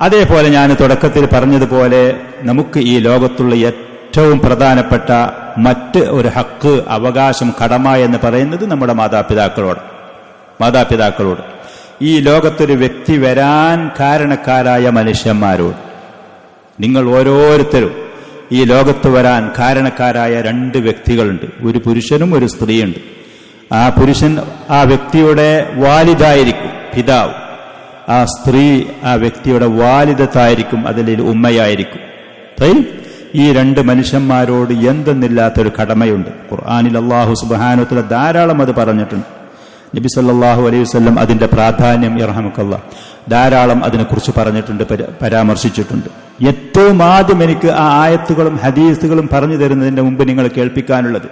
അതേപോലെ ഞാൻ തുടക്കത്തിൽ പറഞ്ഞതുപോലെ നമുക്ക് ഈ ലോകത്തുള്ള ഏറ്റവും പ്രധാനപ്പെട്ട മറ്റ് ഒരു ഹക്ക് അവകാശം കടമ എന്ന് പറയുന്നത് നമ്മുടെ മാതാപിതാക്കളോട് മാതാപിതാക്കളോട്. ഈ ലോകത്തൊരു വ്യക്തി വരാൻ കാരണക്കാരായ മനുഷ്യന്മാരോട്. നിങ്ങൾ ഓരോരുത്തരും ഈ ലോകത്ത് വരാൻ കാരണക്കാരായ രണ്ട് വ്യക്തികളുണ്ട്. ഒരു പുരുഷനും ഒരു സ്ത്രീയുണ്ട്. ആ പുരുഷൻ ആ വ്യക്തിയുടെ വാലിദായിരിക്കും പിതാവ്. ആ സ്ത്രീ ആ വ്യക്തിയുടെ വാലിദത്തായിരിക്കും അതിൽ ഉമ്മയായിരിക്കും. ഈ രണ്ട് മനുഷ്യന്മാരോട് എന്തെന്നില്ലാത്തൊരു കടമയുണ്ട്. ഖുർആാനിൽ അള്ളാഹു സുബാനുത്തിലെ ധാരാളം അത് പറഞ്ഞിട്ടുണ്ട്. നബി സല്ലാഹു അലൈഹി വസല്ലം അതിന്റെ പ്രാധാന്യം ഇറഹമുക്കല്ല ധാരാളം അതിനെക്കുറിച്ച് പറഞ്ഞിട്ടുണ്ട് പരാമർശിച്ചിട്ടുണ്ട്. ഏറ്റവും ആദ്യം എനിക്ക് ആ ആയത്തുകളും ഹദീസുകളും പറഞ്ഞു തരുന്നതിന്റെ മുമ്പ് നിങ്ങൾ കേൾപ്പിക്കാനുള്ളത്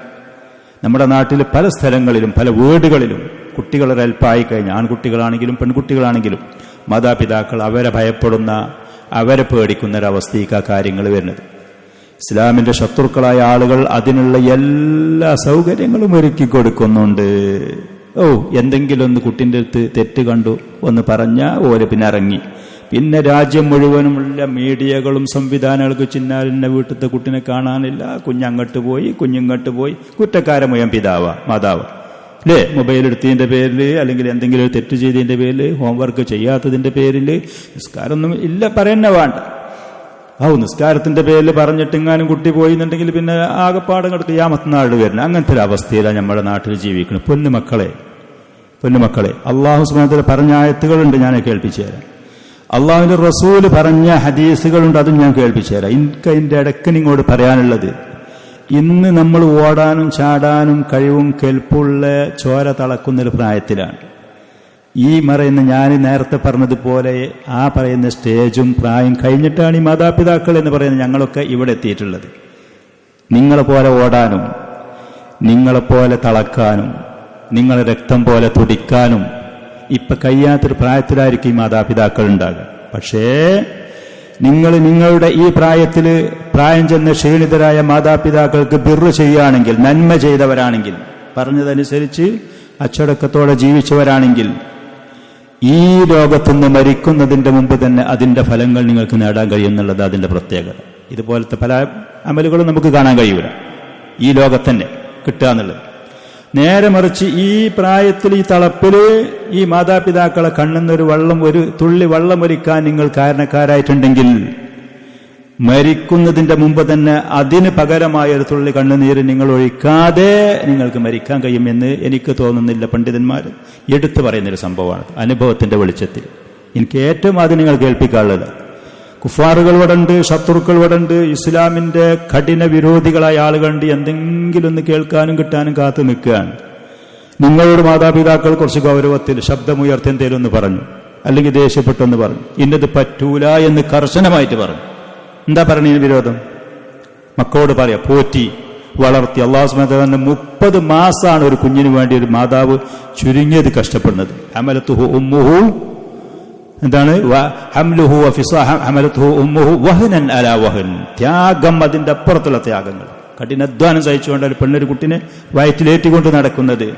നമ്മുടെ നാട്ടിൽ പല സ്ഥലങ്ങളിലും പല വീടുകളിലും കുട്ടികൾ ഒരൽപ്പായി കഴിഞ്ഞാൽ ആൺകുട്ടികളാണെങ്കിലും പെൺകുട്ടികളാണെങ്കിലും മാതാപിതാക്കൾ അവരെ ഭയപ്പെടുന്ന അവരെ പേടിക്കുന്ന ഒരവസ്ഥയ്ക്ക് ആ കാര്യങ്ങൾ വരുന്നത്. ഇസ്ലാമിന്റെ ശത്രുക്കളായ ആളുകൾ അതിനുള്ള എല്ലാ സൗകര്യങ്ങളും ഒരുക്കി കൊടുക്കുന്നുണ്ട്. ഓ എന്തെങ്കിലും ഒന്ന് കുട്ടിന്റെ അടുത്ത് തെറ്റ് കണ്ടു ഒന്ന് പറഞ്ഞ ഓര് പിന്നെ ഇറങ്ങി പിന്നെ രാജ്യം മുഴുവനുമുള്ള മീഡിയകളും സംവിധാനങ്ങൾക്ക് ചിന്നാലിന്റെ വീട്ടിലത്തെ കുട്ടിനെ കാണാനില്ല. കുഞ്ഞങ്ങോട്ട് പോയി കുഞ്ഞിങ്ങോട്ട് പോയി. കുറ്റക്കാരമുയം പിതാവ മാതാവ്. അല്ലേ മൊബൈൽ എടുത്തതിന്റെ പേരിൽ അല്ലെങ്കിൽ എന്തെങ്കിലും ഒരു തെറ്റ് ചെയ്തതിന്റെ പേരിൽ ഹോംവർക്ക് ചെയ്യാത്തതിന്റെ പേരിൽ നിസ്കാരമൊന്നും ഇല്ല പറയുന്ന വേണ്ട. ഔ നിസ്കാരത്തിന്റെ പേരിൽ പറഞ്ഞിട്ടെങ്ങാനും കുട്ടി പോയി എന്നുണ്ടെങ്കിൽ പിന്നെ ആകെപ്പാടം കിടക്കുക യാമത്തനാട് വരുന്നത് അങ്ങനത്തെ ഒരു അവസ്ഥയിലാണ് നമ്മുടെ നാട്ടിൽ ജീവിക്കുന്നത് പൊന്നുമക്കളെ പൊന്നുമക്കളെ അള്ളാഹു സുബാനത്തിൽ പറഞ്ഞ ആയത്തുകളുണ്ട് ഞാൻ കേൾപ്പിച്ചു തരാം. അള്ളാഹുവിന്റെ റസൂൽ പറഞ്ഞ ഹദീസുകളുണ്ട് അതും ഞാൻ കേൾപ്പിച്ചു തരാം. എനിക്ക് അതിന്റെ ഇടയ്ക്ക് പറയാനുള്ളത് ഇന്ന് നമ്മൾ ഓടാനും ചാടാനും കഴിവും കെൽപ്പുള്ള ചോര തളക്കുന്നൊരു പ്രായത്തിലാണ്. ഈ പറയുന്ന ഞാൻ നേരത്തെ പറഞ്ഞതുപോലെ ആ പറയുന്ന സ്റ്റേജും പ്രായം കഴിഞ്ഞിട്ടാണ് ഈ മാതാപിതാക്കൾ എന്ന് പറയുന്ന ഞങ്ങളൊക്കെ ഇവിടെ എത്തിയിട്ടുള്ളത്. നിങ്ങളെ പോലെ ഓടാനും നിങ്ങളെപ്പോലെ തളക്കാനും നിങ്ങളെ രക്തം പോലെ തുടിക്കാനും ഇപ്പൊ കഴിയാത്തൊരു പ്രായത്തിലായിരിക്കും ഈ മാതാപിതാക്കൾ ഉണ്ടാകുക. പക്ഷേ നിങ്ങൾ നിങ്ങളുടെ ഈ പ്രായത്തിൽ പ്രായം ചെന്ന ക്ഷീണിതരായ മാതാപിതാക്കൾക്ക് ബിറു ചെയ്യുകയാണെങ്കിൽ നന്മ ചെയ്തവരാണെങ്കിൽ പറഞ്ഞതനുസരിച്ച് അച്ചടക്കത്തോടെ ജീവിച്ചവരാണെങ്കിൽ ഈ ലോകത്തുനിന്ന് മരിക്കുന്നതിന്റെ മുമ്പ് തന്നെ അതിന്റെ ഫലങ്ങൾ നിങ്ങൾക്ക് നേടാൻ കഴിയുന്നുള്ളത് അതിന്റെ പ്രത്യേകത. ഇതുപോലത്തെ പല അമലുകളും നമുക്ക് കാണാൻ കഴിയൂല. ഈ ലോകത്തന്നെ കിട്ടുക എന്നുള്ളത്. നേരെ മറിച്ച് ഈ പ്രായത്തിൽ ഈ തളപ്പിൽ ഈ മാതാപിതാക്കളെ കണ്ണുന്നൊരു വള്ളം ഒരു തുള്ളി വള്ളം ഒരുക്കാൻ നിങ്ങൾ കാരണക്കാരായിട്ടുണ്ടെങ്കിൽ മരിക്കുന്നതിന്റെ മുമ്പ് തന്നെ അതിന് പകരമായ ഒരു തുള്ളി കണ്ണുനീര് നിങ്ങൾ ഒഴിക്കാതെ നിങ്ങൾക്ക് മരിക്കാൻ കഴിയുമെന്ന് എനിക്ക് തോന്നുന്നില്ല പണ്ഡിതന്മാർ. എടുത്തു പറയുന്നൊരു സംഭവമാണ് അനുഭവത്തിന്റെ വെളിച്ചത്തിൽ. എനിക്ക് ഏറ്റവും ആദ്യം നിങ്ങൾ കേൾപ്പിക്കാനുള്ളത് കുഫാറുകൾ ഇവിടെ ഉണ്ട് ശത്രുക്കൾ ഇവിടെ ഉണ്ട് ഇസ്ലാമിന്റെ കഠിന വിരോധികളായ ആളുകളുണ്ട്. എന്തെങ്കിലും ഒന്ന് കേൾക്കാനും കിട്ടാനും കാത്തു നിൽക്കുകയാണ്. നിങ്ങളോട് മാതാപിതാക്കൾ കുറച്ച് ഗൗരവത്തിൽ ശബ്ദമുയർത്തി എന്തേലും ഒന്ന് പറഞ്ഞു. അല്ലെങ്കിൽ ദേഷ്യപ്പെട്ടെന്ന് പറഞ്ഞു. ഇന്നത് പറ്റൂല എന്ന് കർശനമായിട്ട് പറഞ്ഞു. എന്താ പറഞ്ഞ വിരോധം? മക്കളോട് പറയാ പോറ്റി വളർത്തി. അള്ളാഹുസ്മന്റെ മുപ്പത് മാസമാണ് ഒരു കുഞ്ഞിന് വേണ്ടി ഒരു മാതാവ് ചുരുങ്ങിയത് കഷ്ടപ്പെടുന്നത്. അമലത്തുഹു ഉമ്മുഹു എന്താണ്? വഹനൻ അല വഹൻ. ത്യാഗം അതിന്റെ അപ്പുറത്തുള്ള ത്യാഗങ്ങൾ. കഠിനാധ്വാനം സഹിച്ചുകൊണ്ട് ഒരു പെണ്ണൊരു കുട്ടിനെ വയറ്റിലേറ്റിക്കൊണ്ട് നടക്കുന്നത്.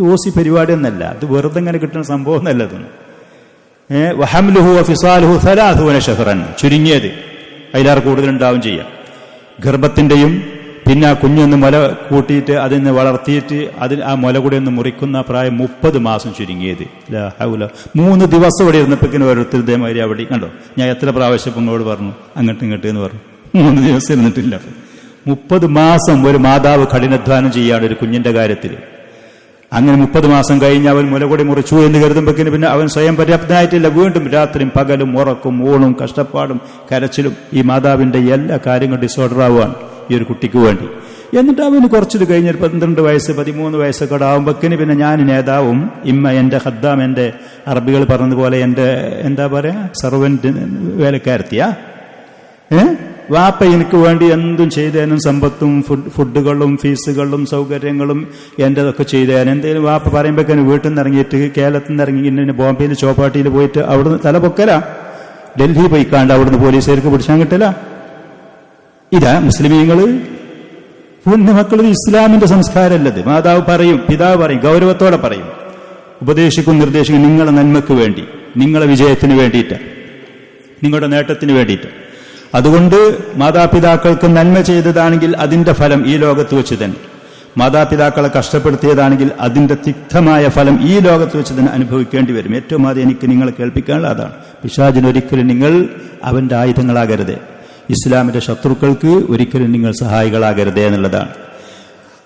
തോസി പരിപാടി എന്നല്ല അത് വെറുതെ ഇങ്ങനെ കിട്ടുന്ന സംഭവം ഏഹ് വഹംലുഹു വഫിസാലുഹു സലാഹുവന ഷഹറൻ. ചുരുങ്ങിയത്. അതിലാറ് കൂടുതലുണ്ടാവും ചെയ്യാം. ഗർഭത്തിന്റെയും പിന്നെ ആ കുഞ്ഞൊന്ന് മുല കൂട്ടിയിട്ട് അതിന് വളർത്തിയിട്ട് അതിൽ ആ മുല കൂടി ഒന്ന് മുറിക്കുന്ന പ്രായം മുപ്പത് മാസം ചുരുങ്ങിയത്. ഹൗല. മൂന്ന് ദിവസം ഇവിടെ ഇരുന്നപ്പോഴേക്കിന് ഓരോരുത്തർ ഇതേമാതിരി അവിടെ കണ്ടോ? ഞാൻ എത്ര പ്രാവശ്യം നിങ്ങളോട് പറഞ്ഞു? അങ്ങോട്ടും ഇങ്ങോട്ട് എന്ന് പറഞ്ഞു. മൂന്ന് ദിവസം ഇരുന്നിട്ടില്ല. മുപ്പത് മാസം ഒരു മാതാവ് കഠിനാധ്വാനം ചെയ്യാണ് ഒരു കുഞ്ഞിന്റെ കാര്യത്തിൽ അങ്ങനെ മുപ്പത് മാസം കഴിഞ്ഞ് അവൻ മുലകൊടി മുറിച്ചു എന്ന് കരുതുമ്പോഴേക്കിന് പിന്നെ അവൻ സ്വയം പര്യാപ്തനായിട്ടില്ല. വീണ്ടും രാത്രിയും പകലും ഉറക്കും ഊണും കഷ്ടപ്പാടും കരച്ചിലും ഈ മാതാവിന്റെ എല്ലാ കാര്യങ്ങളും ഡിസോർഡർ ആവുകയാണ്. ഈ ഒരു കുട്ടിക്ക് വേണ്ടി. എന്നിട്ട് അവന് കുറച്ചത് കഴിഞ്ഞ് ഒരു പന്ത്രണ്ട് വയസ്സ് പതിമൂന്ന് വയസ്സൊക്കെ ആവുമ്പോക്കിന് പിന്നെ ഞാൻ നേതാവും ഇമ്മ എന്റെ ഹദ്ദാം എന്റെ അറബികൾ പറഞ്ഞതുപോലെ എന്റെ എന്താ പറയാ സർവന്റ് വേലക്കാരത്തിയാ. ഏ? വാപ്പ എനിക്ക് വേണ്ടി എന്തും ചെയ്തേനും സമ്പത്തും ഫുഡ് ഫുഡുകളും ഫീസുകളും സൗകര്യങ്ങളും എന്റേതൊക്കെ ചെയ്തേനും. എന്തെങ്കിലും വാപ്പ പറയുമ്പോഴേക്കും വീട്ടിൽ നിന്ന് ഇറങ്ങിയിട്ട് കേരളത്തിൽ നിന്ന് ഇറങ്ങി ഇന്നെ ബോംബെയിൽ ചോപ്പാട്ടിയിൽ പോയിട്ട് അവിടുന്ന് തല പൊക്കല ഡൽഹി പോയിക്കാണ്ട് അവിടുന്ന് പോലീസുകാർക്ക് പിടിച്ചാൻ കിട്ടില്ല ഇതാ മുസ്ലിമീങ്ങൾ മക്കൾ ഇസ്ലാമിന്റെ സംസ്കാരമല്ലത്. മാതാവ് പറയും പിതാവ് പറയും ഗൗരവത്തോടെ പറയും. ഉപദേശിക്കും നിർദ്ദേശിക്കും നിങ്ങളെ നന്മയ്ക്ക് വേണ്ടി നിങ്ങളെ വിജയത്തിന് വേണ്ടിയിട്ട് നിങ്ങളുടെ നേട്ടത്തിന് വേണ്ടിയിട്ട്. അതുകൊണ്ട് മാതാപിതാക്കൾക്ക് നന്മ ചെയ്തതാണെങ്കിൽ അതിന്റെ ഫലം ഈ ലോകത്ത് വെച്ച് തന്നെ. മാതാപിതാക്കളെ കഷ്ടപ്പെടുത്തിയതാണെങ്കിൽ അതിന്റെ തിക്തമായ ഫലം ഈ ലോകത്ത് വെച്ച് തന്നെ അനുഭവിക്കേണ്ടി വരും. ഏറ്റവും ആദ്യം എനിക്ക് നിങ്ങളെ കേൾപ്പിക്കാനുള്ള അതാണ്. പിശാചിനൊരിക്കലും നിങ്ങൾ അവന്റെ ആയുധങ്ങളാകരുത്. ഇസ്ലാമിന്റെ ശത്രുക്കൾക്ക് ഒരിക്കലും നിങ്ങൾ സഹായികളാകരുതേ എന്നുള്ളതാണ്.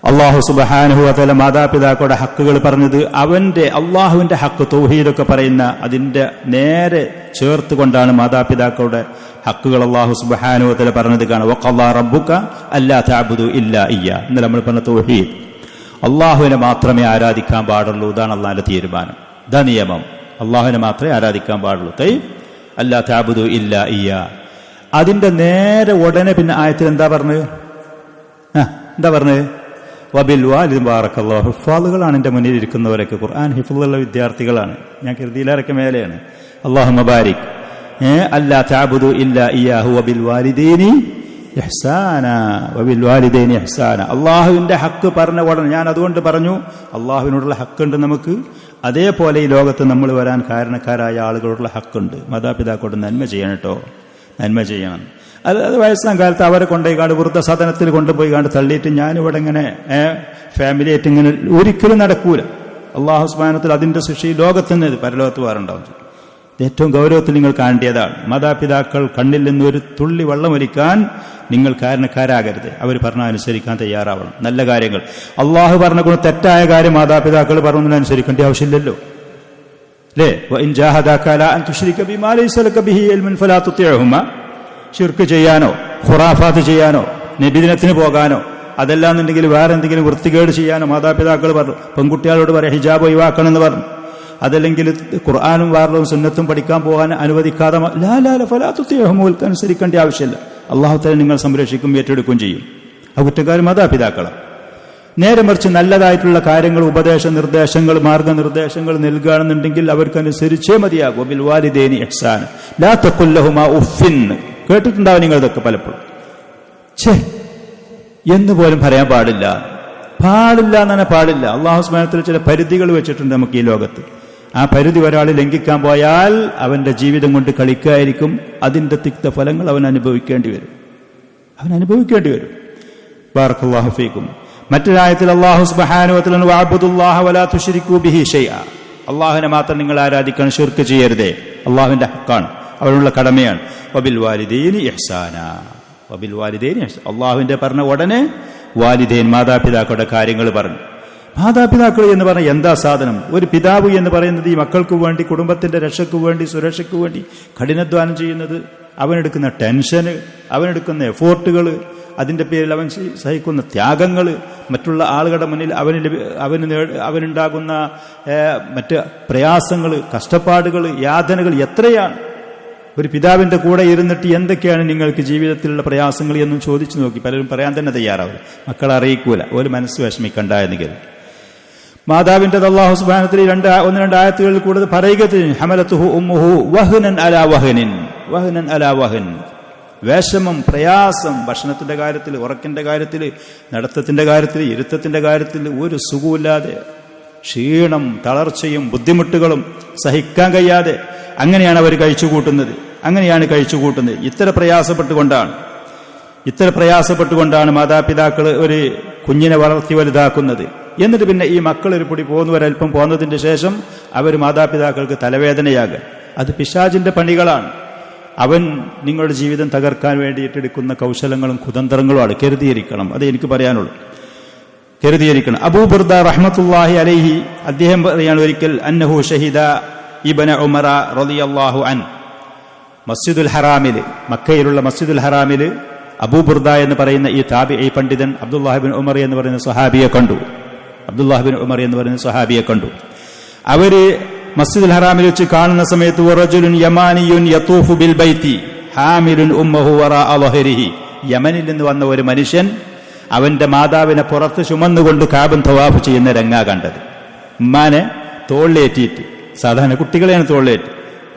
അള്ളാഹു സുബഹാനുഹുല മാതാപിതാക്കളുടെ ഹക്കുകൾ പറഞ്ഞത് അവന്റെ അള്ളാഹുവിന്റെ ഹക്ക് തൗഹീദൊക്കെ പറയുന്ന അതിന്റെ നേരെ ചേർത്ത് കൊണ്ടാണ് മാതാപിതാക്കളുടെ ഹക്കുകൾ അള്ളാഹു സുബഹാനുഹുവല പറഞ്ഞത് കാണാം വഖല്ലാ റബ്ബുക അല്ലാ തഅബുദു ഇല്ലാ ഇയ്യ ഇന്നലെ നമ്മൾ പറഞ്ഞ തൗഹീദ്. അള്ളാഹുവിനെ മാത്രമേ ആരാധിക്കാൻ പാടുള്ളൂ. ഇതാണ് അള്ളാഹിന്റെ തീരുമാനം. ഇതാ നിയമം. അള്ളാഹുവിനെ മാത്രമേ ആരാധിക്കാൻ പാടുള്ളൂ. തൈ അല്ലാ താബുദു ഇല്ല ഇയ്യ. അതിന്റെ നേരെ ഉടനെ പിന്നെ ആയത്തിൽ എന്താ പറഞ്ഞത്? എന്താ പറഞ്ഞത്? വബിൽ വാലിദ് ഹിഫാദുകളാണ് എന്റെ മുന്നിൽ ഇരിക്കുന്നവരൊക്കെ. ഖുർആൻ ഹിഫുള്ള വിദ്യാർത്ഥികളാണ്. ഞാൻ കരുതിയിലൊക്കെ മേലെയാണ്. അള്ളാഹു മബാരിക് ഏ അല്ലാ താബുദു ഇല്ല ഇയാഹു വബിൽ വാലിദീനി ഇഹ്സാന. വബിൽ അള്ളാഹുവിന്റെ ഹക്ക് പറഞ്ഞ ഉടനെ ഞാൻ അതുകൊണ്ട് പറഞ്ഞു അള്ളാഹുവിനോടുള്ള ഹക്കുണ്ട് നമുക്ക്. അതേപോലെ ഈ ലോകത്ത് നമ്മൾ വരാൻ കാരണക്കാരായ ആളുകളോടുള്ള ഹക്കുണ്ട്. മാതാപിതാക്കളോട് നന്മ ചെയ്യണം കേട്ടോ. നന്മ ചെയ്യണം. അത് അത് വയസ്സാം കാലത്ത് അവരെ കൊണ്ടുപോയി കാണ്ട് വൃദ്ധസദനത്തിൽ കൊണ്ടുപോയി കാണ്ട് തള്ളിയിട്ട് ഞാനിവിടെ ഇങ്ങനെ ഫാമിലി ആയിട്ട് ഇങ്ങനെ ഒരിക്കലും നടക്കൂല. അള്ളാഹു സ്മാനത്തിൽ അതിന്റെ ശിക്ഷ ഈ ലോകത്തിന് പരലോകത്ത് വേറുണ്ടാവും ഏറ്റവും ഗൗരവത്തിൽ നിങ്ങൾ കാണേണ്ടതാണ്. മാതാപിതാക്കൾ കണ്ണിൽ നിന്ന് ഒരു തുള്ളി വെള്ളമൊലിക്കാൻ നിങ്ങൾ കാരണക്കാരാകരുത്. അവർ പറഞ്ഞ അനുസരിക്കാൻ തയ്യാറാവണം. നല്ല കാര്യങ്ങൾ. അള്ളാഹു പറഞ്ഞ കൊണ്ട് തെറ്റായ കാര്യം മാതാപിതാക്കൾ പറഞ്ഞതിനനുസരിക്കേണ്ട ആവശ്യമില്ലല്ലോ. അല്ലേ ഇൻജാഹദാക്കാല അൻ ബിഹി ഫലാ ചെയ്യാനോ ഖുറാഫാത്ത് ചെയ്യാനോ നബിദിനത്തിന് പോകാനോ അതല്ലാന്നുണ്ടെങ്കിൽ വേറെ എന്തെങ്കിലും വൃത്തികേട് ചെയ്യാനോ മാതാപിതാക്കൾ പറഞ്ഞു പെൺകുട്ടികളോട് പറയാം ഹിജാബ് ഒഴിവാക്കണം എന്ന് പറഞ്ഞു. അതല്ലെങ്കിൽ ഖുർആാനും വാർലവും സുന്നത്തും പഠിക്കാൻ പോകാൻ അനുവദിക്കാതെ ലാലാല ഫലാത്തുത്യഹമുൽക്ക് അനുസരിക്കേണ്ട ആവശ്യമില്ല. അള്ളാഹു തല നിങ്ങൾ സംരക്ഷിക്കും ഏറ്റെടുക്കുകയും ചെയ്യും. ആ കുറ്റക്കാർ മാതാപിതാക്കളാണ് നേരെ മറിച്ച് നല്ലതായിട്ടുള്ള കാര്യങ്ങൾ ഉപദേശ നിർദ്ദേശങ്ങൾ മാർഗനിർദ്ദേശങ്ങൾ നൽകുകയാണെന്നുണ്ടെങ്കിൽ അവർക്കനുസരിച്ചേ മതിയാകും. ബിൽ വാലിദേനി എഹ്സാൻ ലാ തക്കുല്ലഹുമാ ഉഫിൻ കേട്ടിട്ടുണ്ടാവും നിങ്ങൾ ഇതൊക്കെ പലപ്പോഴും. ഛേ എന്ന് പോലും പറയാൻ പാടില്ല. പാടില്ല എന്ന് പാടില്ല. അള്ളാഹു സ്മരണത്തിൽ ചില പരിധികൾ വെച്ചിട്ടുണ്ട് നമുക്ക് ഈ ലോകത്ത്. ആ പരിധി ഒരാൾ ലംഘിക്കാൻ പോയാൽ അവന്റെ ജീവിതം കൊണ്ട് കളിക്കായിരിക്കും. അതിന്റെ തിക്ത ഫലങ്ങൾ അവൻ അനുഭവിക്കേണ്ടി വരും. അവൻ അനുഭവിക്കേണ്ടി വരും. ബാറക്കല്ലാഹു ഫീക്കും മറ്റൊരായത്തിൽ അള്ളാഹു സുബാനുവത്തിലാണ് അള്ളാഹുവിനെ മാത്രം നിങ്ങൾ ആരാധിക്കാൻ ഷിർക്ക് ചെയ്യരുതേ. അള്ളാഹുവിന്റെ ഹക്കാണ്. അവനുള്ള കടമയാണ്. വബിൽ ഇഹ്സാന. വബിൽ അള്ളാഹുവിന്റെ പറഞ്ഞ ഉടനെ വാലിദേൻ മാതാപിതാക്കളുടെ കാര്യങ്ങൾ പറഞ്ഞു. മാതാപിതാക്കൾ എന്ന് പറഞ്ഞാൽ എന്താ സാധനം? ഒരു പിതാവ് എന്ന് പറയുന്നത് ഈ മക്കൾക്ക് വേണ്ടി കുടുംബത്തിന്റെ രക്ഷയ്ക്ക് വേണ്ടി സുരക്ഷയ്ക്ക് വേണ്ടി കഠിനാധ്വാനം ചെയ്യുന്നത് അവനെടുക്കുന്ന ടെൻഷന് അവനെടുക്കുന്ന എഫോർട്ടുകൾ അതിന്റെ പേരിൽ അവൻ സഹിക്കുന്ന ത്യാഗങ്ങൾ മറ്റുള്ള ആളുകളുടെ മുന്നിൽ അവന് അവന് അവനുണ്ടാകുന്ന മറ്റ് പ്രയാസങ്ങൾ കഷ്ടപ്പാടുകൾ യാതനകൾ എത്രയാണ്? ഒരു പിതാവിന്റെ കൂടെ ഇരുന്നിട്ട് എന്തൊക്കെയാണ് നിങ്ങൾക്ക് ജീവിതത്തിലുള്ള പ്രയാസങ്ങൾ എന്നും ചോദിച്ചു നോക്കി. പലരും പറയാൻ തന്നെ തയ്യാറാവും മക്കളെ അറിയിക്കൂല. ഒരു മനസ്സ് വിഷമിക്കണ്ട എന്ന് കരുതി. മാതാവിന്റെ അള്ളാഹു സുബാനത്തിൽ രണ്ട് ഒന്ന് രണ്ട് ആയത്തുകളിൽ കൂടുതൽ പറയുക ഉമ്മുഹു അലാ അലാ വിഷമം പ്രയാസം ഭക്ഷണത്തിന്റെ കാര്യത്തിൽ ഉറക്കിന്റെ കാര്യത്തിൽ നടത്തത്തിന്റെ കാര്യത്തിൽ ഇരുത്തത്തിന്റെ കാര്യത്തിൽ ഒരു സുഖമില്ലാതെ ക്ഷീണം തളർച്ചയും ബുദ്ധിമുട്ടുകളും സഹിക്കാൻ കഴിയാതെ അങ്ങനെയാണ് അവർ കഴിച്ചുകൂട്ടുന്നത്. അങ്ങനെയാണ് കഴിച്ചുകൂട്ടുന്നത്. ഇത്ര പ്രയാസപ്പെട്ടുകൊണ്ടാണ്. ഇത്ര പ്രയാസപ്പെട്ടുകൊണ്ടാണ് മാതാപിതാക്കൾ ഒരു കുഞ്ഞിനെ വളർത്തി വലുതാക്കുന്നത്. എന്നിട്ട് പിന്നെ ഈ മക്കൾ ഒരു പൊടി പോകുന്നവരൽപ്പം പോന്നതിന്റെ ശേഷം അവർ മാതാപിതാക്കൾക്ക് തലവേദനയാകുക അത് പിശാചിന്റെ പണികളാണ്. അവൻ നിങ്ങളുടെ ജീവിതം തകർക്കാൻ വേണ്ടിയിട്ട് എടുക്കുന്ന കൗശലങ്ങളും കുതന്ത്രങ്ങളുമാണ് കരുതിയിരിക്കണം. അത് എനിക്ക് പറയാനുള്ളൂ. കരുതിയിരിക്കണം. അബൂബർദ റഹ്മത്തുല്ലാഹി അലൈഹി അദ്ദേഹം പറയാണ് ഒരിക്കൽ അന്നഹു ഷഹിദ ഇബന ഉമറ റളിയല്ലാഹു അൻ മസ്ജിദുൽ ഹറാമിൽ മക്കയിലുള്ള മസ്ജിദുൽ ഹറാമിൽ അബൂബുർദ എന്ന് പറയുന്ന ഈ താബി ഈ പണ്ഡിതൻ അബ്ദുല്ലാഹിബിൻ ഉമർ എന്ന് പറയുന്ന സ്വഹാബിയെ കണ്ടു. അബ്ദുല്ലാഹിബിൻ ഉമർ എന്ന് പറയുന്ന സ്വഹാബിയെ കണ്ടു. അവർ മസ്ജിദുൽ ഹറാമിൽ വെച്ച് കാണുന്ന സമയത്ത് യമാനിയുൻ ബിൽ ബൈത്തി ഹാമിലുൻ യമനിൽ നിന്ന് വന്ന ഒരു മനുഷ്യൻ അവന്റെ മാതാവിനെ പുറത്ത് ചുമന്നുകൊണ്ട് കാബൻ തവാഫ് ചെയ്യുന്ന രംഗ കണ്ടത്. ഉമ്മാനെ തോളിലേറ്റിയിട്ട് സാധാരണ കുട്ടികളെയാണ് തോളിലേറ്റ്.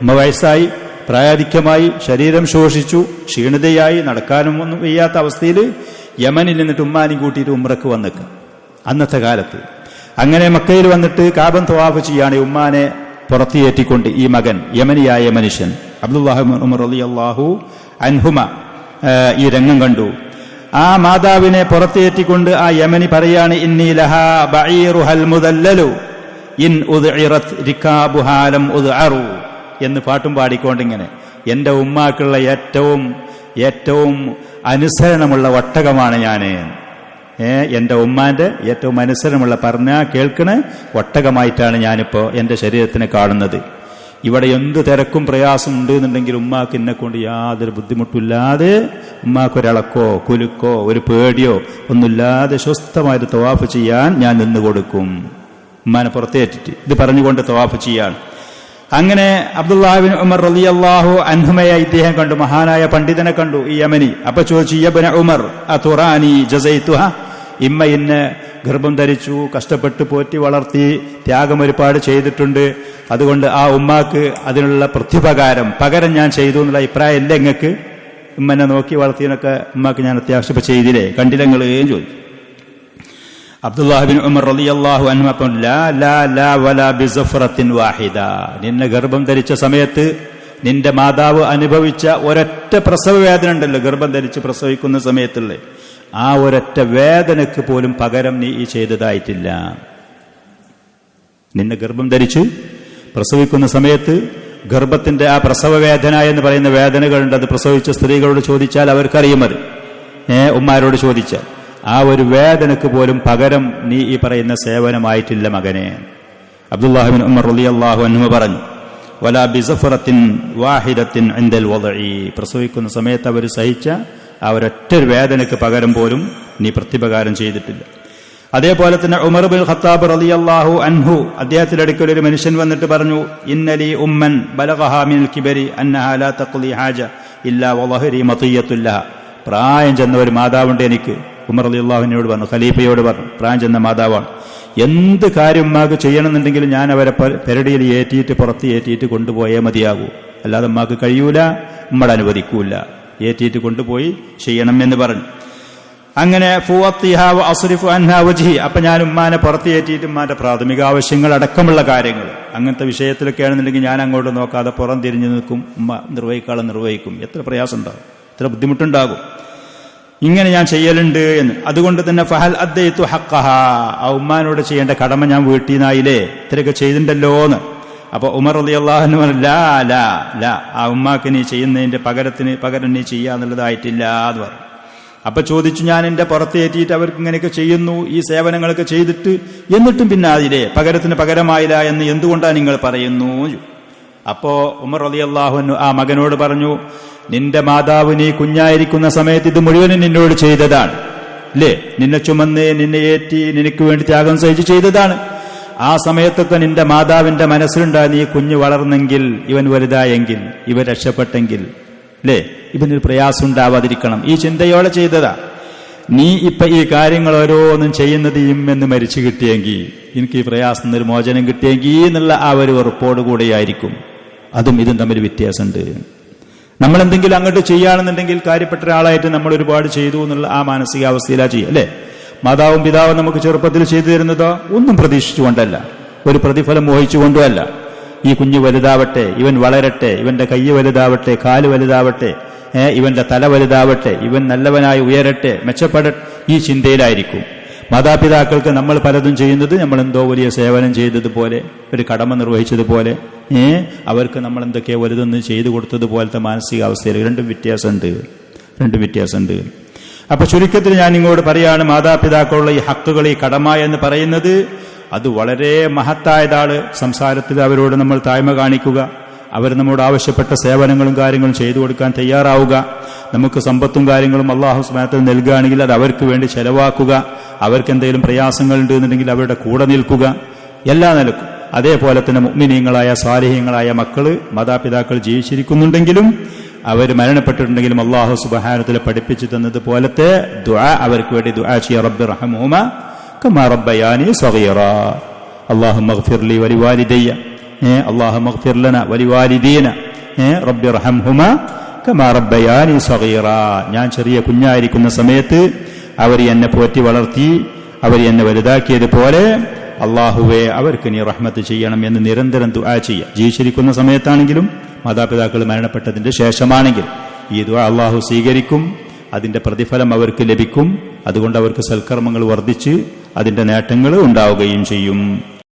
ഉമ്മ വയസ്സായി പ്രായാധിക്യമായി ശരീരം ശോഷിച്ചു ക്ഷീണിതയായി നടക്കാനും ഒന്നും വയ്യാത്ത അവസ്ഥയിൽ യമനിൽ നിന്നിട്ട് ഉമ്മാനും കൂട്ടിയിട്ട് ഉമ്രക്ക് വന്നിക്ക. അന്നത്തെ കാലത്ത്. അങ്ങനെ മക്കയിൽ വന്നിട്ട് കാബൻ തവാഫ് ചെയ്യാണ് ഉമ്മാനെ പുറത്തിയേറ്റിക്കൊണ്ട് ഈ മകൻ യമനിയായ മനുഷ്യൻ അബ്ദുല്ലാഹു അൻഹുമ ഈ രംഗം കണ്ടു. ആ മാതാവിനെ പുറത്തേറ്റിക്കൊണ്ട് ആ യമനി പറയാണ് ഇന്നി ലഹാ എന്ന് പാട്ടും പാടിക്കൊണ്ടിങ്ങനെ. എന്റെ ഉമ്മാക്കുള്ള ഏറ്റവും ഏറ്റവും അനുസരണമുള്ള ഒട്ടകമാണ് ഞാൻ ഏ എന്റെ ഉമ്മാന്റെ ഏറ്റവും അനുസരണമുള്ള പറഞ്ഞ കേൾക്കണ ഒട്ടകമായിട്ടാണ് ഞാനിപ്പോ എന്റെ ശരീരത്തിനെ കാണുന്നത്. ഇവിടെ എന്ത് തിരക്കും പ്രയാസം ഉണ്ട് എന്നുണ്ടെങ്കിൽ ഉമ്മാക്ക് എന്നെ കൊണ്ട് യാതൊരു ബുദ്ധിമുട്ടില്ലാതെ ഉമ്മാക്ക് ഒരിളക്കോ കുലുക്കോ ഒരു പേടിയോ ഒന്നുമില്ലാതെ സ്വസ്ഥമായിട്ട് തവാഫ് ചെയ്യാൻ ഞാൻ നിന്ന് കൊടുക്കും ഉമ്മാനെ പുറത്തേറ്റിട്ട്. ഇത് പറഞ്ഞുകൊണ്ട് തവാഫ് ചെയ്യാൻ. അങ്ങനെ അബ്ദുല്ലാഹിബിൻ ഉമർ റലി അള്ളാഹു അൻഹുമയെ ഇദ്ദേഹം കണ്ടു. മഹാനായ പണ്ഡിതനെ കണ്ടു ഈ യമനി. അപ്പൊ ചോദിച്ചു യബന ഉമർ അതുറാനി ജസൈത്തുഹ? ഇമ്മ ഇന്ന് ഗർഭം ധരിച്ചു കഷ്ടപ്പെട്ട് പോറ്റി വളർത്തി ത്യാഗം ഒരുപാട് ചെയ്തിട്ടുണ്ട്. അതുകൊണ്ട് ആ ഉമ്മാക്ക് അതിനുള്ള പ്രത്യുപകാരം പകരം ഞാൻ ചെയ്തു എന്നുള്ള അഭിപ്രായം ഇല്ല ഇങ്ങക്ക്. ഉമ്മനെ നോക്കി വളർത്തിയതിനൊക്കെ ഉമ്മാക്ക് ഞാൻ അത്യാവശ്യം ചെയ്തില്ലേ? കണ്ടില്ലെങ്കിലും ചോദിച്ചു. അബ്ദുല്ലാഹിബിൻ ഉമർ റളിയല്ലാഹു അൻഹു അപ്പം ലാ ലാ ലാ വലാ ബിസഫറത്തിൻ വാഹിദ. നിന്നെ ഗർഭം ധരിച്ച സമയത്ത് നിന്റെ മാതാവ് അനുഭവിച്ച ഒരൊറ്റ പ്രസവ വേദന ഉണ്ടല്ലോ ഗർഭം ധരിച്ച് പ്രസവിക്കുന്ന സമയത്തുള്ള. ആ ഒരൊറ്റ വേദനക്ക് പോലും പകരം നീ ഈ ചെയ്തതായിട്ടില്ല. നിന്നെ ഗർഭം ധരിച്ചു പ്രസവിക്കുന്ന സമയത്ത് ഗർഭത്തിന്റെ ആ പ്രസവ വേദന എന്ന് പറയുന്ന വേദനകളുണ്ട്. അത് പ്രസവിച്ച സ്ത്രീകളോട് ചോദിച്ചാൽ അവർക്കറിയും അത്. ഏ ഉമ്മാരോട് ചോദിച്ചാൽ. ആ ഒരു വേദനക്ക് പോലും പകരം നീ ഈ പറയുന്ന സേവനമായിട്ടില്ല മകനെ. അബ്ദുല്ലാഹിബിൻ ഉമർ അലി അള്ളാഹു അനുമ പറഞ്ഞു വലാ ബിസഫറത്തിൻ വാഹിദത്തിൻ എന്തൽ വദഈ. പ്രസവിക്കുന്ന സമയത്ത് അവർ സഹിച്ച ആ ഒരൊറ്റ ഒരു വേദനക്ക് പകരം പോലും നീ പ്രത്യുപകാരം ചെയ്തിട്ടില്ല. അതേപോലെ തന്നെ ഉമർ ബിൻ ഖത്താബ് റളിയല്ലാഹു അൻഹു അദ്ദേഹത്തിന്റെ അടുക്കൽ ഒരു മനുഷ്യൻ വന്നിട്ട് പറഞ്ഞു ഇന്നലി ഉമ്മൻ ബലഗഹാ മിനൽ കിബരി അന്നഹാ ലാ തഖ്ലി ഹാജ ഇല്ലാ വളഹരി മതീയത്തുല്ല പ്രായം ചെന്ന ഒരു മാതാവുണ്ട് എനിക്ക്. ഉമർ അലി അള്ളാഹുവിനോട് പറഞ്ഞു ഖലീഫയോട് പറഞ്ഞു പ്രായം ചെന്ന മാതാവാണ്. എന്ത് കാര്യം ഉമ്മാക്ക് ചെയ്യണമെന്നുണ്ടെങ്കിലും ഞാൻ അവരെ പെരടിയിൽ ഏറ്റിയിട്ട് പുറത്ത് ഏറ്റിയിട്ട് കൊണ്ടുപോയേ മതിയാകൂ. അല്ലാതെ ഉമ്മാക്ക് കഴിയൂല ഉമ്മടെ അനുവദിക്കൂല. ഏറ്റിയിട്ട് കൊണ്ടുപോയി ചെയ്യണം എന്ന് പറഞ്ഞു. അങ്ങനെ അപ്പൊ ഞാൻ ഉമ്മാനെ പുറത്ത് ഏറ്റിയിട്ട് ഉമ്മാന്റെ പ്രാഥമിക ആവശ്യങ്ങൾ അടക്കമുള്ള കാര്യങ്ങൾ. അങ്ങനത്തെ വിഷയത്തിലൊക്കെ ആണെന്നുണ്ടെങ്കിൽ ഞാൻ അങ്ങോട്ട് നോക്കാതെ പുറം തിരിഞ്ഞു നിൽക്കും. ഉമ്മ നിർവഹിക്കാളെ നിർവഹിക്കും. എത്ര പ്രയാസം ഉണ്ടാകും എത്ര ബുദ്ധിമുട്ടുണ്ടാകും. ഇങ്ങനെ ഞാൻ ചെയ്യലുണ്ട് എന്ന്. അതുകൊണ്ട് തന്നെ ഫഹൽ അദ്ദേഹത്തു ഹക്കഹ ആ ഉമ്മാനോട് ചെയ്യേണ്ട കടമ ഞാൻ വീട്ടിൽ നിന്നായില്ലേ ഇത്രയൊക്കെ ചെയ്തിട്ടുണ്ടല്ലോ എന്ന് അപ്പൊ ഉമർ അലി അള്ളാഹു ലാ ലാ ലാ. ആ ഉമ്മാക്ക് നീ ചെയ്യുന്നതിന്റെ പകരത്തിന് പകരം നീ ചെയ്യാന്നുള്ളതായിട്ടില്ല എന്ന് പറഞ്ഞു. അപ്പൊ ചോദിച്ചു ഞാൻ എന്റെ പുറത്തേറ്റിയിട്ട് അവർക്ക് ഇങ്ങനെയൊക്കെ ചെയ്യുന്നു? ഈ സേവനങ്ങളൊക്കെ ചെയ്തിട്ട് എന്നിട്ടും പിന്നെ അതിലേ പകരത്തിന് പകരമായില്ല എന്ന് എന്തുകൊണ്ടാണ് നിങ്ങൾ പറയുന്നു? അപ്പോ ഉമർ അലി അള്ളാഹുനു ആ മകനോട് പറഞ്ഞു നിന്റെ മാതാവ് നീ കുഞ്ഞായിരിക്കുന്ന സമയത്ത് ഇത് മുഴുവനും നിന്നോട് ചെയ്തതാണ്. അല്ലേ നിന്നെ ചുമന്ന് നിന്നെ ഏറ്റി നിനക്ക് വേണ്ടി ത്യാഗം സഹിച്ച് ചെയ്തതാണ്. ആ സമയത്തൊക്കെ നിന്റെ മാതാവിന്റെ മനസ്സിലുണ്ടായി നീ കുഞ്ഞ് വളർന്നെങ്കിൽ ഇവൻ വലുതായെങ്കിൽ ഇവൻ രക്ഷപ്പെട്ടെങ്കിൽ. അല്ലേ ഇവനൊരു പ്രയാസം ഉണ്ടാവാതിരിക്കണം ഈ ചിന്തയോടെ ചെയ്തതാ. നീ ഇപ്പൊ ഈ കാര്യങ്ങൾ ഓരോന്നും ചെയ്യുന്നത് എന്ന് മരിച്ചു കിട്ടിയെങ്കിൽ എനിക്ക് ഈ പ്രയാസം ഒരു മോചനം കിട്ടിയെങ്കിൽ എന്നുള്ള ആ ഒരു ഉറപ്പോട് കൂടെയായിരിക്കും അതും ഇതും തമ്മിൽ വ്യത്യാസമുണ്ട്. നമ്മൾ എന്തെങ്കിലും അങ്ങോട്ട് ചെയ്യുകയാണെന്നുണ്ടെങ്കിൽ കാര്യപ്പെട്ട ഒരാളായിട്ട് നമ്മൾ ഒരുപാട് ചെയ്തു എന്നുള്ള ആ മാനസികാവസ്ഥയിലാണ് ചെയ്യുക അല്ലേ? മാതാവും പിതാവും നമുക്ക് ചെറുപ്പത്തിൽ ചെയ്തു തരുന്നതോ ഒന്നും പ്രതീക്ഷിച്ചുകൊണ്ടല്ല. ഒരു പ്രതിഫലം മോഹിച്ചുകൊണ്ടുമല്ല. ഈ കുഞ്ഞ് വലുതാവട്ടെ ഇവൻ വളരട്ടെ ഇവന്റെ കൈ വലുതാവട്ടെ കാൽ വലുതാവട്ടെ ഇവന്റെ തല വലുതാവട്ടെ ഇവൻ നല്ലവനായി ഉയരട്ടെ മെച്ചപ്പെടട്ടെ ഈ ചിന്തയിലായിരിക്കും. മാതാപിതാക്കൾക്ക് നമ്മൾ പലതും ചെയ്യുന്നത് നമ്മൾ എന്തോ വലിയ സേവനം ചെയ്തതുപോലെ ഒരു കടമ നിർവഹിച്ചതുപോലെ ഏ? അവർക്ക് നമ്മൾ എന്തൊക്കെയോ വലുതൊന്ന് ചെയ്തു കൊടുത്തതുപോലത്തെ മാനസികാവസ്ഥയിൽ രണ്ടും വ്യത്യാസമുണ്ട്. രണ്ടും വ്യത്യാസമുണ്ട്. അപ്പൊ ചുരുക്കത്തിൽ ഞാൻ ഇങ്ങോട്ട് പറയാണ് മാതാപിതാക്കളുള്ള ഈ ഹക്കുകൾ ഈ കടമ എന്ന് പറയുന്നത് അത് വളരെ മഹത്തായതാണ്. സംസാരത്തിൽ അവരോട് നമ്മൾ താഴ്മ കാണിക്കുക അവർ നമ്മോട് ആവശ്യപ്പെട്ട സേവനങ്ങളും കാര്യങ്ങളും ചെയ്തു കൊടുക്കാൻ തയ്യാറാവുക നമുക്ക് സമ്പത്തും കാര്യങ്ങളും അള്ളാഹു സ്മാനത്തിൽ നൽകുകയാണെങ്കിൽ അത് അവർക്ക് വേണ്ടി ചെലവാക്കുക അവർക്ക് എന്തെങ്കിലും പ്രയാസങ്ങൾ ഉണ്ടെന്നുണ്ടെങ്കിൽ അവരുടെ കൂടെ നിൽക്കുക. എല്ലാ നിലക്കും. അതേപോലെ തന്നെ മുഗ്മിനീയങ്ങളായ സ്വാലിഹ്യങ്ങളായ മക്കൾ മാതാപിതാക്കൾ ജീവിച്ചിരിക്കുന്നുണ്ടെങ്കിലും അവർ മരണപ്പെട്ടിട്ടുണ്ടെങ്കിലും അള്ളാഹു സുബഹാനത്തിൽ പഠിപ്പിച്ചു തന്നത് പോലത്തെ ദുആ അവർക്ക് വേണ്ടി ദുആ റബ്ബി റഹ്മൂമ കമാ റബ്ബയാനി മഗ്ഫിർലി റബ്ബി റഹംഹുമ കമാ റബ്ബയാനി ഞാൻ ചെറിയ കുഞ്ഞായിരിക്കുന്ന സമയത്ത് അവർ എന്നെ പോറ്റി വളർത്തി അവർ എന്നെ വലുതാക്കിയതുപോലെ അള്ളാഹുവെ അവർക്ക് നീ റഹ്മത്ത് ചെയ്യണം എന്ന് നിരന്തരം ദുആ ചെയ്യുക. ജീവിച്ചിരിക്കുന്ന സമയത്താണെങ്കിലും മാതാപിതാക്കൾ മരണപ്പെട്ടതിന്റെ ശേഷമാണെങ്കിലും ഈ ദുആ അള്ളാഹു സ്വീകരിക്കും അതിന്റെ പ്രതിഫലം അവർക്ക് ലഭിക്കും അതുകൊണ്ട് അവർക്ക് സൽക്കർമ്മങ്ങൾ വർദ്ധിച്ച് അതിന്റെ നേട്ടങ്ങൾ ഉണ്ടാവുകയും ചെയ്യും.